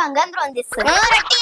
భంగం రొందిస్తుంది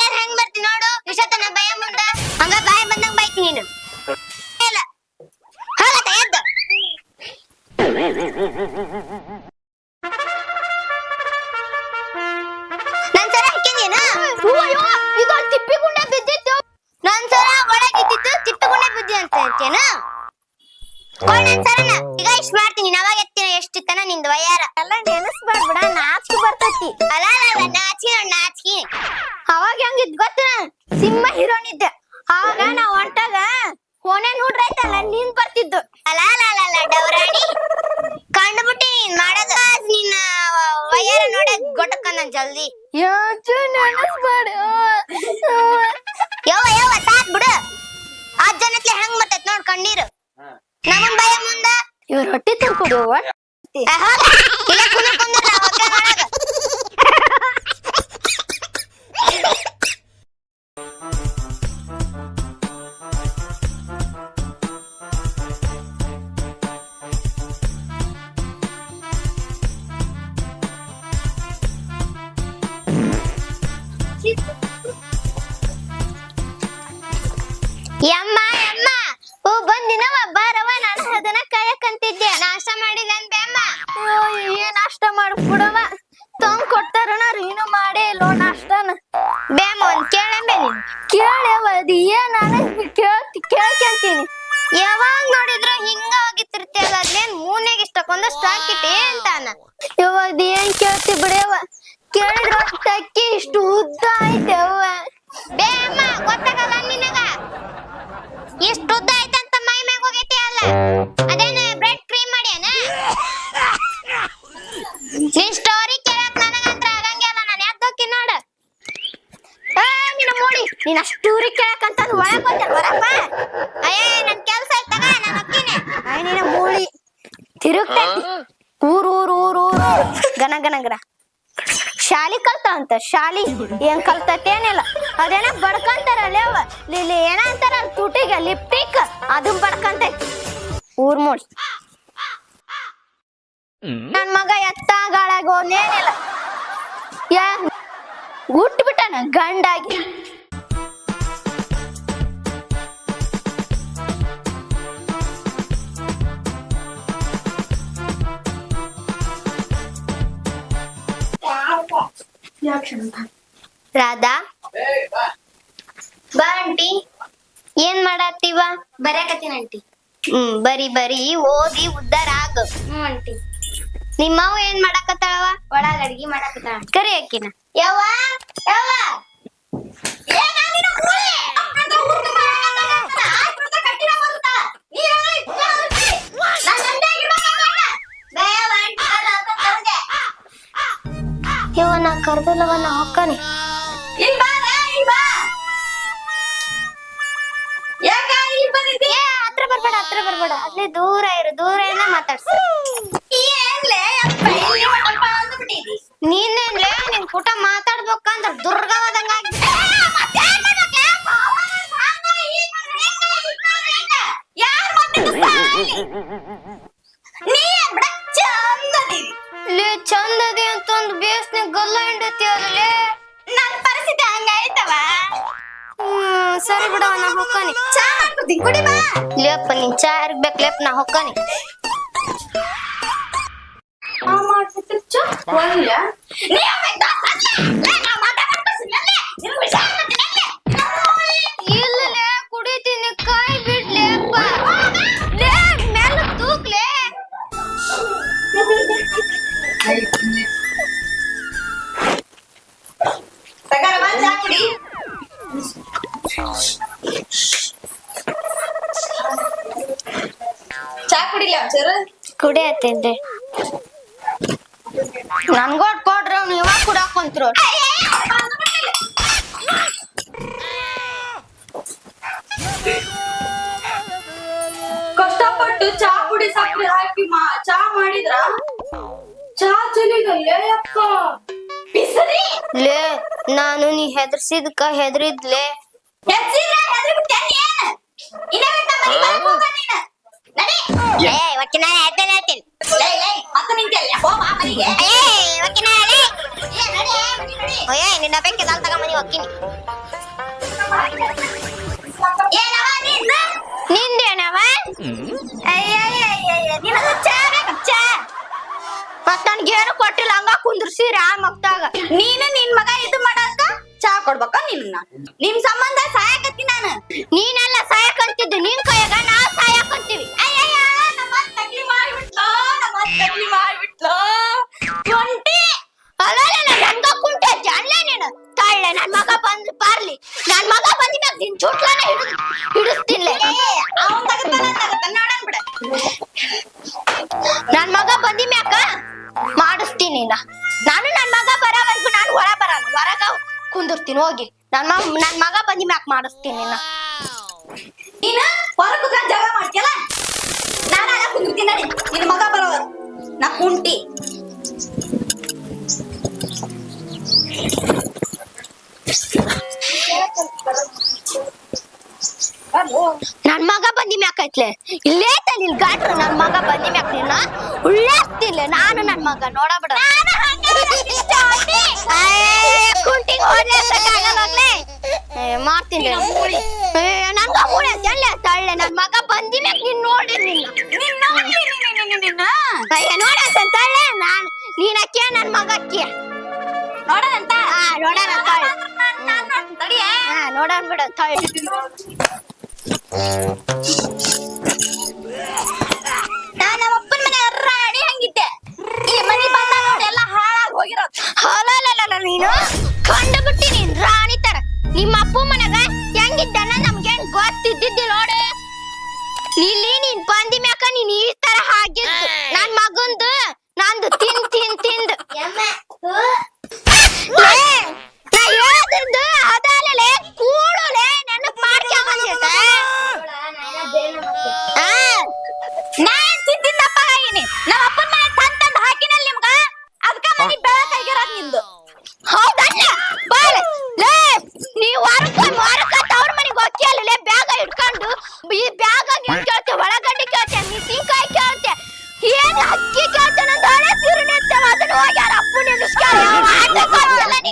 ಕೇಳ್ಯವ ಅದ್ ಏನ್ ಕೇಳ್ತಿ ಕೇಳ್ಕೊಂತೀನಿ ಯಾವಾಗ ನೋಡಿದ್ರು ಹಿಂಗ ಹೋಗಿತ್ತಿರ್ತಿಯಲ್ಲ ಅದ್ನೇನ್ ಮೂನೆಗೆ ಇಷ್ಟಕ್ಕೊಂದಷ್ಟು ಹಾಕಿಟ್ಟಿ ಅಂತಾನ. ಯವ್ವ ಅದೇನ್ ಕೇಳ್ತಿ ಬಿಡವ ಕೇಳಿದ್ರ ತಕ್ಕಿ ಇಷ್ಟು ಉದ್ದ ಐತೆ ಅವ್ವ ಬೇ ಅಮ್ಮ ಗೊತ್ತಾಗಲ್ಲ ನಿನಗ? ಇಷ್ಟು ಉದ್ದ ಐತಂತ ಮೈ ಮ್ಯಾಗ ಹೋಗೈತಿ ಅಲ್ಲ ಅದೇನ ಬ್ರೆಡ್ ಕ್ರೀಮ್ ಮಾಡ್ಯಾನ? ನಿನ್ ಸ್ಟೋರಿ ಮೂಡಿ ನೀನ್ ಅಷ್ಟು ಊರಿಗೆ ಕೇಳಕಂತ ಒಳಗ್ ಬಂದೆ ಬರಪ್ಪ ಅಯ್ಯ, ನನ್ ಕೆಲ್ಸ ಐತಗ ನಾನು ಅಯ್ಯ, ನೀನ ಮೂಳಿ. ತಿರುಗ್ತೈತಿ ಊರ್ ಊರ್ ಊರ್ ಊರ್ ಗನ ಗನ ಗನ ಶಾಲಿ ಅಂತ, ಶಾಲಿ. ಏನ್ ಕಲ್ತತೇನಿಲ್ಲ ಅದೇನ ಬಡ್ಕಂತಾರಲ್ಲ ಅವ ಇಲ್ಲಿ ಏನ ಅಂತಾರ ತುಟಿಗೆ, ಲಿಪ್ಟಿಕ್. ಅದು ಬಡ್ಕಂತೈತಿ ಊರ್ ಮೂಳಿ. ನನ್ ಮಗ ಎತ್ತ ಗಾಳಾಗ ಏನಿಲ್ಲ ಯಾ ಹುಟ್ಟು ಬಿಟ್ಟಾನ ಗಂಡಾಗಿ. ರಾಧಾ? ಬಾ ಆಂಟಿ. ಏನ್ ಮಾಡತ್ತೀವ ಬರ್ಯಾಕತ್ತೀನಿ ಆಂಟಿ. ಹ್ಮ್ ಬರಿ ಬರಿ. ಓದಿ ಉದ್ದಾರ ಆಗ. ಹ್ಞೂ ಆಂಟಿ. ನಿಮ್ಮವ್ ಏನ್ ಮಾಡಕತ್ತಾಳವ ಒಳಗ ಅಡ್ಗಿ ಮಾಡಕತ್ತಾಳ. ಕರಿ ಅಕ್ಕಿನ. ಯವ್ವ ಯವ್ವ. ನಾ ಕರ್ದಲ್ಲವ ನಾ ಹೊಕ್ಕನಿ. ಹತ್ರ ಬರ್ಬೇಡ ಹತ್ರ ಬರ್ಬೇಡ. ಅಲ್ಲೇ ದೂರ ಇರು ದೂರ ಏನ ಮಾತಾಡ್ಸ. ನೀನೇನ್ಲೇ ನಿನ್ ಪುಟ ಮಾತಾಡ್ಬೇಕಂದ್ರ ದುರ್ಗವಾದಂಗ ಮಾಡ್ಕೊತೀನಿ ಕುಡಿ ಬಾ ಲೇಪ್ಪ ನಿನ್ ಚಾ ಇರ್ಬೇಕು ಲೇಪ್ ನಾ ಹೊಕ್ಕನಿ ಇಲ್ಲಲೇ ತಿಂದೆ ನನ್ಗೋಟ್ ಕೊಡ್ರಿ ನೀವ ಕುಡಾಕ್ ಕುಂತ್ರು ಕಷ್ಟಪಟ್ಟು ಚಾ ಪುಡಿ ಸಕ್ಕರೆ ಹಾಕಿ ಚಾ ಮಾಡಿದ್ರ? ಚಾ ಚಲಿಗಲ್ಲೇ ಬಿಸರಿ? ಲೇ ನಾನು ನೀ ಹೆದರ್ಸಿದ್ಕ ಹೆದರಿದ್ಲೆ? ಏ ಹೇಳ್ತೇನೆ ಹೇಳ್ತೀನಿ? ಏ ಕೊಟ್ಟಿಲ್ಲ ಹಂಗ ಕುಂದ್ರಿಸಿ ರಾಂಗ್ ಮಕ್ತಾಗ ನೀನು ನಿನ್ ಮಗ ಇದು ಮಾಡಾಕ ಚಾ ಕೊಡ್ಬೇಕ ನಿನ್ನ? ನಿಮ್ ಸಂಬಂಧ ಸಹಾಯಕತ್ತಿ ನಾನು. ನೀನೆಲ್ಲ ಸಹಾಯಕ ಅಂತಿದ್ದು ಕುಂದಿರ್ತೀನಿ ಹೋಗಿ. ನನ್ ಮ ನನ್ ಮಗ ಬಂದಿ ಮ್ಯಾಕ್ ಮಾಡಿಸ್ತೀನಿ ನೀನು? ಹೊರ ಕುತ್ಕೊಂಡ್ ಜಗಳ ಮಾಡ್ತಿಯಲ್ಲ ನಾನು ಅಲ್ಲ ಕುಂದಿರ್ತೀನಿ ನೋಡಿ. ನಿನ್ ಮಗ ಬರೋವರು ನಾ ಕುಂಟಿ. ನನ್ ಮಗ ಬಂದಿ ಮ್ಯಾಕ್ ಐತ್ಲೆ ಇಲ್ಲೇ ನಿನ್ ಗಾಟ್ರು, ನನ್ ಮಗ ಬಂದಿ ಮ್ಯಾಕ್ ನಿನ್ನ ಉಳ್ಳಾಸ್ತಿಲ್ಲ ನಾನು ನನ್ ಮಗ ನೋಡಬಿಡ ಮಾಡ್ತೀನಿ ನನ್ಗ ಮೂಳೆ ಜಲ್ಲೆ ತಳ್ಳೆ ನನ್ ಮಗ ನೀನ್ ನೋಡಿ ನಿನ್ನ. ನೋಡಂತ ತಳ್ಳೆ ನಾನ್ ನೀನ್ ಅಕ್ಕಿಯ ನನ್ ಮಗಕ್ಕೆ. ಹಾ ನೋಡೋಣ ತಳ್ಳೆ ತಡಿಯ. ಹಾ ನೋಡೋಣ ಬಿಡ ತಳ್ಳೆ ನಾನು ನಮ್ಮ ಅಪ್ಪನ ಮನೆ ರಾಡಿ ಹಂಗಿದ್ದೆ. ಈ ಮನೆ ಬಂದ ನೋಡಿ ಎಲ್ಲ ಹಾಳಾಗಿ ಹೋಗಿರೋದು. ಹಾಲಲ್ಲ ನೀನು? ಕಂಡು ಬಿಟ್ಟಿ ರಾಣಿ ತರ. ನಿಮ್ಮ ಅಪ್ಪ ಮನೆಗ ಹೆಂಗಿದ್ದಾನ ನಮ್ಗೇನ್ ಗೊತ್ತಿದ್ದಿದ್ದಿಲ್ಲ ನೋಡು. ಇಲ್ಲಿ ನೀನ್ ಬಂದಿ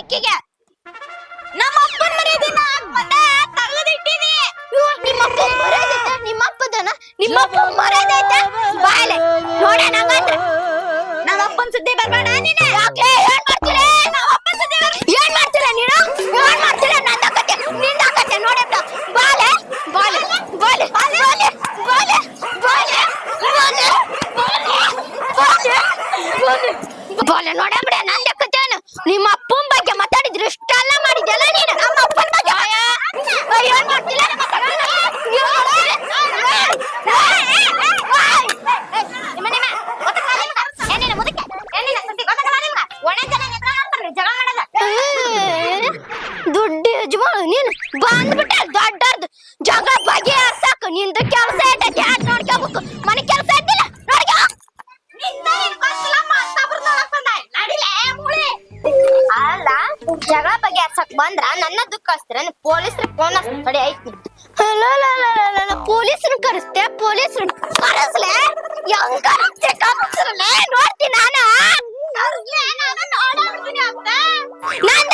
ನಿಕ್ಕಿಗೆ ನಮ್ಮ ಅಪ್ಪನ ಮನೆ ದಿನ ಬಂದೆ ತಗದಿಟ್ಟಿನಿ ಮರ್ಯಾದೈತೆ ಬಾಳೆ ನೋಡ ನಂಗಂದ್ರ ನಮ್ಮ ಅಪ್ಪನ ಸುದ್ದಿ ಬರ್ಬೇಡ ನೀನು ಯಾಕೆ ನಮ್ಮ ಅಪ್ಪ ಸುದ್ದಿ ನೀನು ಏನ್ ಮಾಡ್ತೀರ ನನ್ನ ನಿನ್ನ ಕತೆ ನೋಡಪ್ಪ ಬಾಲೆ ಬಾಲೆ ಬಾಲೆ ಬಾಲೆ ಬಾಲೆ ಬಾಲೆ ಬಾಲೆ ಬಾಲೆ ನಿಮ್ಮ ನಿಂದು ಕೆಲಸ ಐತೈತಿ ಹಾಟ್ ನೋಡ್ಕೋಬೇಕು ಮನೆ ಕೆಲಸ ಐತಿಲ್ಲ ನೋಡ್ಕೋ ನಿಂದ ಏನ್ ಗೊತ್ತಿಲ್ಲ ಮತ್ತೊಬ್ರು ನೋಡಕ್ ಬಂದ ನಡಿಲೇ ಮೂಳೆ ಅಲ್ಲ ಜಗಳ ಬಗ್ಗೆ ಹಚ್ಚಕ್ ಬಂದ್ರ ನನ್ನ ದುಃಖಸ್ತ್ರ ಪೊಲೀಸ್ರ ಫೋನ್ ತಡೆ ಐತಿ ಪೊಲೀಸ್ರ ಕರೆಸ್ತೆ ಪೊಲೀಸ್ರ ಕರೆಸ್ಲೆ ಹೆಂಗ್ ಕರೆಸ್ತೆ ಕರೆಸ್ಲೆ ನೋಡ್ತೀನಿ ನಾನು ಕರೆಸ್ಲೆ ನಾನು ನೋಡೋಣ ನಂದ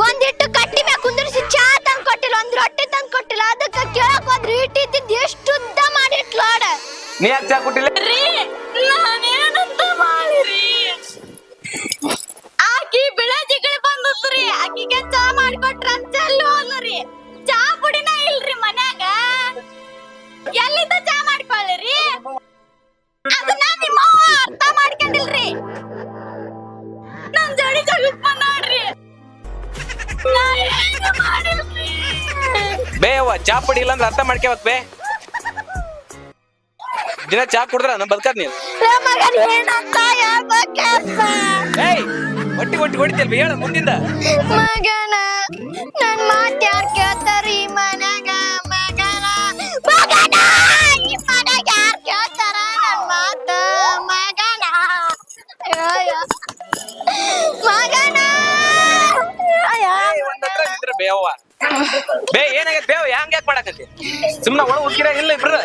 ಒಂದಿಟ್ಟು ಕಟ್ಟಿ ಮ್ಯಾಗ ಚಾ ತಂದ್ ಕೊಟ್ಟಿಲ್ಲ ಒಂದ್ ರೊಟ್ಟಿ ತಂದ್ ಕೊಟ್ಟಿಲ್ಲ ಅದಕ್ಕ ಕೇಳಕ್ ಹೋದ್ರಿ ಇಟ್ಟಿದ್ದ ಎಷ್ಟು ಉದ್ದ ಮಾಡಿಟ್ಲಾಡ ನೀ ಯಾಕೆ ಚಾ ಕೊಟ್ಟಿಲ್ಲ? ಆಕಿಗೆ ಚಾ ಮಾಡ್ಕೊಟ್ರ ಅಂತ ಅಲ್ಲಿ ಹೋದ್ರಿ ಚಾ ಪುಡಿನ ಇಲ್ರಿ ಮನ್ಯಾಗ. ಎಲ್ಲಿಂದ ಚಾ ಮಾಡ್ಕೊಳ್ಳಿರಿ ಅದನ್ನ ನಿಮ್ಮ ಅವ್ವ ಅರ್ಥ ಮಾಡ್ಕೊಂಡಿಲ್ರಿ. ನನ್ ಜೋಡಿ ಜಗತ್ ನೋಡ್ರಿ. ನಾ ಏನು ಮಾಡಿಲ್ರಿ? ಬೇವ ಚಾ ಪುಡಿ ಇಲ್ಲ ಅಂದ್ರೆ ಅರ್ಥ ಮಾಡ್ಕೋಬೇಕು ಬೇ. ದಿನ ಚಾ ಕುಡಿದ್ರ ನಮ್ ಬದುಕದ್ ನೀನ್. ಮಗನ ಏನಂತ ಹೇಳ್ಬೇಕಪ್ಪ ಏಯ್ ಒಟ್ಟಿ ಒಟ್ಟಿ ಹೊಡಿತಿಲ್ ಹೇಳ ಮುಂದಿಂದ. ಮಗನ ನನ್ ಮಾತ್ ಯಾರ್ ಕೇಳ್ತಾರಿ ಮನೆಗ? ಮಗನ ಮಗನ ಈ ಯಾರ್ ಕೇಳ್ತಾರ ನನ್ ಮಾತ? ಮಗನ. ಅಯ್ಯೋ. ಮಗನ. ಅಯ್ಯೋ. ಇದ್ರ ಬೇವ ಬೇ ಏನಾಗೈತೆ ಬೇವ ಹ್ಯಾಂಗ ಯಾಕೆ ಮಾಡಕತ್ತಿ? ಸುಮ್ಮನೆ ಒಳ ಹುಡುಕಿರ ಇಲ್ಲ ಇಬ್ರು?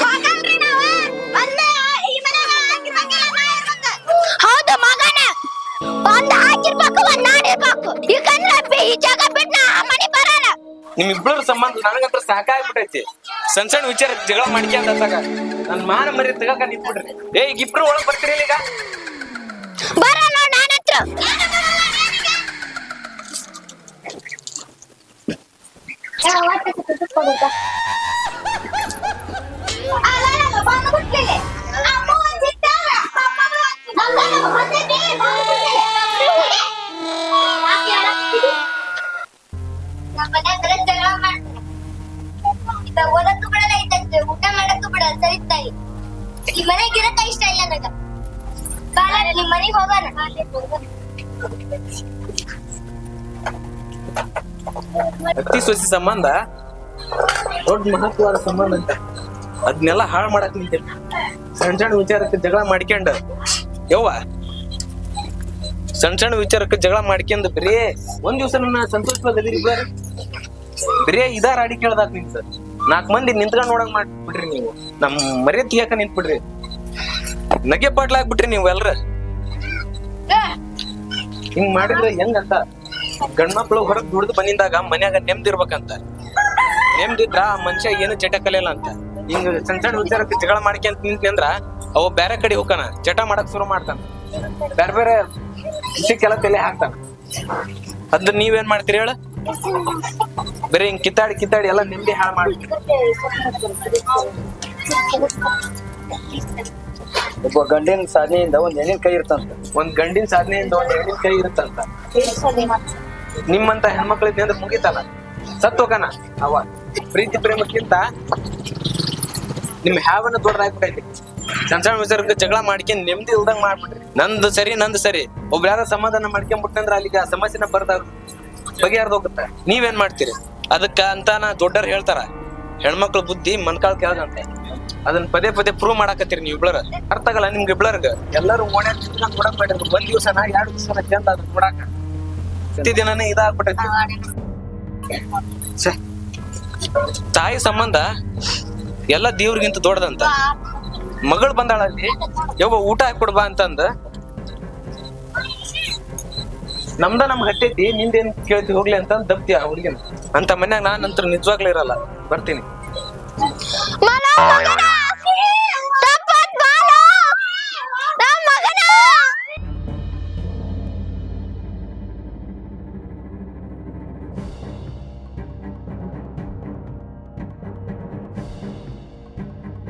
ಹೋಗಲ್ರಿ ನಾವು. ಒಂದೇ ಒಂದ್ ಹಾಕಿರ್ಬೇಕು ಒಂದ್ ನಾಡಿರ್ಬೇಕು ಈಗಂದ್ರೆ ಈ ಜಾಗ ಬಿಟ್ಟು ನಾ ಮನೆ ಬರಲ್ಲ. ನಿಮ್ ಇಬ್ಬರ ಸಂಬಂಧ ನನಗಂತ್ರ ಸಾಕಾಗ್ಬಿಟ್ಟೈತಿ. ಸಣ್ಣ ಸಣ್ಣ ವಿಚಾರ ಜಗಳ ಮಾಡ್ಕ್ಯಾಂತ ನನ್ನ ನನ್ ಮಾನ ಮರಿ ತಗಕ ನಿಂತ್ಬಿಡ್ರಿ. ಏ ಇಬ್ರು ಒಳಗ್ ಬರ್ತೀರಿ ಈಗ? ಹತ್ರ ಓದಕ್ಕೂ ಸೊಸಿ ಸಂಬಂಧ? ದೊಡ್ಡ ಮಹತ್ವದ ಸಂಬಂಧ. ಅಂತ ಅದನ್ನೆಲ್ಲ ಹಾಳು ಮಾಡಕ್ ನಿಂತ ಸಣ್ಣ ಸಣ್ಣ ವಿಚಾರಕ್ಕೆ ಜಗಳ ಮಾಡ್ಕೊಂಡ ಯವ್ವ ಸಣ್ಣ ಸಣ್ಣ ವಿಚಾರಕ್ಕೆ ಜಗಳ ಮಾಡ್ಕೊಂಡು ಬರೀ. ಒಂದ್ ದಿವಸ ನನ್ನ ಸಂತೋಷವಾಗದಿರಿ ಇಬ್ಬರು ಬರೀ ಇದಾರ ಅಡಿ ಕೇಳ್ದಾಕ್ ನಿಂತ ನಾಲ್ಕ್ ಮಂದಿ ನಿಂತ್ಕೊಂಡ್ ನೋಡಂಗ್ ಮಾಡ್ಬಿಟ್ರಿ ನೀವು. ನಮ್ ಮರ್ಯಾದ ಯಾಕ ನಿಂತ್ಬಿಡ್ರಿ. ನಗೆ ಪಾಟ್ಲಾಗ್ಬಿಟ್ರಿ ನೀವು ಎಲ್ರ. ಹಿಂಗ್ ಮಾಡಿದ್ರೆ ಹೆಂಗಂತ? ಗಂಡ್ಮಕ್ಳು ಹೊರಗ್ ದುಡ್ದು ಬಂದಿದ್ದಾಗ ಮನ್ಯಾಗ ನೆಮ್ದಿರ್ಬೇಕಂತ ನೆಮ್ದಿದ್ರ ನೆಮ್ಮದಿದ್ರ ಆ ಮನುಷ್ಯ ಏನು ಚಟ ಕಲಿಯಲ್ಲ ಅಂತ. ಹಿಂಗ ಸಣ್ಣ ಸಣ್ಣ ವಿಚಾರಕ್ಕೆ ಜಗಳ ಮಾಡ್ಕೊಂತ ನಿಂತ್ನಿ ಅವ ಬೇರೆ ಕಡೆ ಹೋಗ್ತಾನ ಚಟ ಮಾಡಕ್ ಶುರು ಮಾಡ್ತಾನ. ಬೇರೆ ಬೇರೆ ಕೆಲ ತಲೆ ಹಾಕ್ತಾನ. ಅದ್ ನೀವೇನ್ ಮಾಡ್ತೀರಿ ಹೇಳ? ಬರೀ ಹಿಂಗ್ ಕಿತ್ತಾಡಿ ಕಿತ್ತಾಡಿ ಎಲ್ಲ ನೆಮ್ಮದಿ ಹಾಳು ಮಾಡ್ತೀರಿ ಒಬ್ಬ ಗಂಡಿನ ಸಾಧನೆಯಿಂದ ಒಂದ್ ಹೆಣ್ಣಿನ ಕೈ ಇರ್ತಂತ. ಒಂದ್ ಗಂಡಿನ ಸಾಧನೆಯಿಂದ ಒಂದ್ ಹೆಣ್ಣಿನ ಕೈ ಇರುತ್ತಂತ. ನಿಮ್ಮಂತ ಹೆಣ್ಮಕ್ಳಿದ್ನಿ ಅಂದ್ರೆ ಮುಗಿತಲ್ಲ? ಸತ್ ಹೋಗಣ ಅವ ಪ್ರೀತಿ ಪ್ರೇಮಕ್ಕಿಂತ ನಿಮ್ ಹ್ಯಾವನ್ನ ದೊಡ್ಡದಾಗ್ಬಿಟ್ಟೈತಿ. ಸಣ್ಣ ಸಣ್ಣ ವಿಚಾರಕ್ಕೆ ಜಗಳ ಮಾಡ್ಕೊಂಡ್ ನೆಮ್ಮದಿ ಇಲ್ದಂಗ್ ಮಾಡ್ಬಿಟ್ರಿ. ನಂದು ಸರಿ ನಂದು ಸರಿ. ಒಬ್ರು ಯಾರ ಸಮಾಧಾನ ಮಾಡ್ಕೊಂಡ್ಬಿಟ್ಟಂದ್ರ ಅಲ್ಲಿಗೆ ಆ ಸಮಸ್ಯೆನ ಬರ್ದಾಗ ಬಗೆಹರ್ದು ಹೋಗುತ್ತೆ. ನೀವೇನ್ ಮಾಡ್ತೀರಿ? ಅದಕ್ಕ ಅಂತಾನ ದೊಡ್ಡರ್ ಹೇಳ್ತಾರ. ಹೆಣ್ಮಕ್ಳ ಬುದ್ಧಿ ಮನ್ಕಾಳ್ ಕೇಳ್ದಂತೆ ಅದನ್ನ ಪದೇ ಪದೇ ಪ್ರೂವ್ ಮಾಡಾಕತ್ತೀರಿ ನೀವು ಇಬ್ಳರ. ಅರ್ಥ ಆಗಲ್ಲ ನಿಮ್ಗೆ ಇಬ್ಳರ್ಗ. ಎಲ್ಲರೂ ಓಡಾಡ್ತಿದ್ರೆ ನೋಡಕ್ ಮಾಡಿದ್ರು ಒಂದ್ ದಿವ್ಸನ ಎರಡು ದಿವ್ಸನ ಚಂದ ಅದನ್ನ ನೋಡಾಕ ದಿನನೇ ಇದಾಗ್ಬಿಟ್ಟೈತಿ. ತಾಯಿ ಸಂಬಂಧ ಎಲ್ಲ ದೇವ್ರಿಗಿಂತ ದೊಡ್ಡದಂತ. ಮಗಳು ಬಂದಾಳಲ್ಲಿ ಯವ್ವ ಊಟ ಹಾಕೊಡ್ಬಾ ಅಂತಂದ. ನಮ್ದ ನಮ್ಗ್ ಹಟ್ಟೈತಿ ನಿಂದೇನ್ ಕೇಳ್ತಿ ಹೋಗ್ಲಿ ಅಂತ ದಪ್ತಿ ಆ ಹುಡುಗಿನ. ಅಂತ ಮನ್ಯಾಗ ನಾನ್ ನಂತರ ನಿಜವಾಗ್ಲೂ ಇರಲ್ಲ, ಬರ್ತೀನಿ.